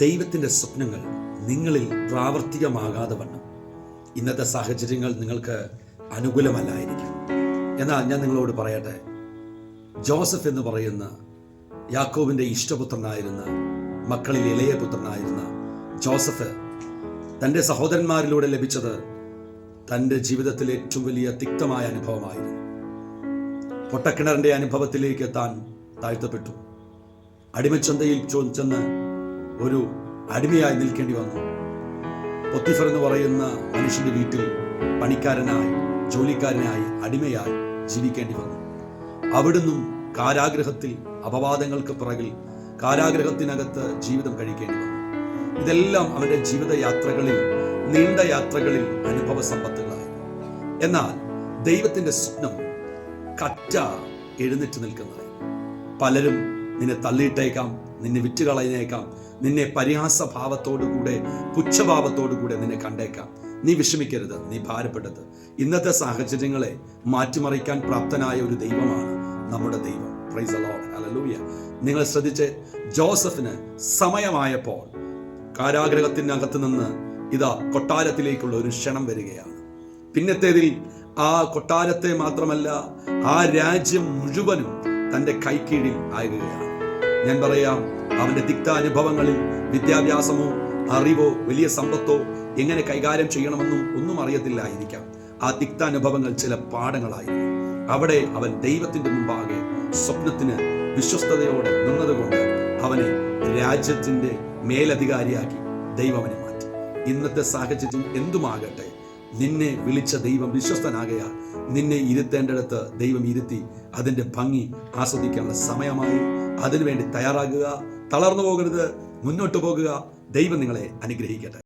ദൈവത്തിന്റെ സ്വപ്നങ്ങൾ നിങ്ങളിൽ പ്രാവർത്തികമാകാതെ വണ്ണം. ഇന്നത്തെ സാഹചര്യങ്ങൾ നിങ്ങൾക്ക് അനുകൂലമല്ലായിരിക്കും. എന്നാൽ ഞാൻ നിങ്ങളോട് പറയട്ടെ ജോസഫ് എന്ന് പറയുന്ന യാക്കോബിന്റെ ഇഷ്ടപുത്രനായിരുന്ന മക്കളിൽ ഇളയ പുത്രനായിരുന്ന ജോസഫ് തന്റെ സഹോദരന്മാരിലൂടെ ലഭിച്ചത് തന്റെ ജീവിതത്തിലെ ഏറ്റവും വലിയ തിക്തമായ അനുഭവമായിരുന്നു. പൊട്ടക്കിണറിന്റെ അനുഭവത്തിലേക്ക് താൻ താഴ്ത്തപ്പെട്ടു. അടിമച്ചന്തയിൽ ചെന്ന് ഒരു അടിമയായി നിൽക്കേണ്ടി വന്നു. പൊത്തിഫർ എന്ന് പറയുന്ന മനുഷ്യന്റെ വീട്ടിൽ പണിക്കാരനായി ജോലിക്കാരനായി അടിമയായി ജീവിക്കേണ്ടി വന്നു. അവിടുന്നും കാരാഗ്രഹത്തിൽ അപവാദങ്ങൾക്ക് പിറകിൽ കാരാഗ്രഹത്തിനകത്ത് ജീവിതം കഴിക്കേണ്ടി വന്നു. ഇതെല്ലാം അവരുടെ ജീവിത യാത്രകളിൽ നീണ്ട യാത്രകളിൽ അനുഭവ സമ്പത്തുകളായി. എന്നാൽ ദൈവത്തിന്റെ സ്വപ്നം കറ്റ എഴുന്നേറ്റ് നിൽക്കുന്നതായി. പലരും നിന്നെ തള്ളിയിട്ടേക്കാം നിന്നെ വിറ്റുകളഞ്ഞേക്കാം നിന്നെ പരിഹാസഭാവത്തോടുകൂടെ പുച്ഛഭാവത്തോടുകൂടെ നിന്നെ കണ്ടേക്കാം. നീ വിഷമിക്കരുത് നീ ഭാരപ്പെടരുത്. ഇന്നത്തെ സാഹചര്യങ്ങളെ മാറ്റിമറിക്കാൻ പ്രാപ്തനായ ഒരു ദൈവമാണ് നമ്മുടെ ദൈവം. പ്രൈസ് ഹല്ലേലൂയ നിങ്ങൾ ശ്രദ്ധിച്ച് ജോസഫിന് സമയമായപ്പോൾ കാരാഗ്രഹത്തിനകത്ത് നിന്ന് ഇതാ കൊട്ടാരത്തിലേക്കുള്ള ഒരു ക്ഷണം വരികയാണ്. പിന്നത്തേതിൽ ആ കൊട്ടാരത്തെ മാത്രമല്ല ആ രാജ്യം മുഴുവനും തന്റെ കൈക്കീഴിൽ ആകുകയാണ്. ഞാൻ പറയാം അവന്റെ തിക്താനുഭവങ്ങളിൽ വിദ്യാഭ്യാസമോ അറിവോ വലിയ സമ്പത്തോ എങ്ങനെ കൈകാര്യം ചെയ്യണമെന്നും ഒന്നും അറിയത്തില്ലായിരിക്കാം. ആ തിക്താനുഭവങ്ങൾ ചില പാഠങ്ങളായിരുന്നു. അവിടെ അവൻ ദൈവത്തിന്റെ മുമ്പാകെ സ്വപ്നത്തിന് വിശ്വസ്തയോടെ നിന്നതുകൊണ്ട് അവനെ രാജ്യത്തിന്റെ മേലധികാരിയാക്കി ദൈവം അവനെ മാറ്റി. ഇന്നത്തെ സാഹചര്യം എന്തുമാകട്ടെ? നിന്നെ വിളിച്ച ദൈവം വിശ്വസ്തനാകയാൽ നിന്നെ ഇരുത്തേണ്ടിടത്ത് ദൈവം ഇരുത്തി അതിന്റെ ഭംഗി ആസ്വദിക്കാനുള്ള സമയമായി. അതിനുവേണ്ടി തയ്യാറാകുക തളർന്നു പോകരുത് മുന്നോട്ട് പോകുക. ദൈവം നിങ്ങളെ അനുഗ്രഹിക്കട്ടെ.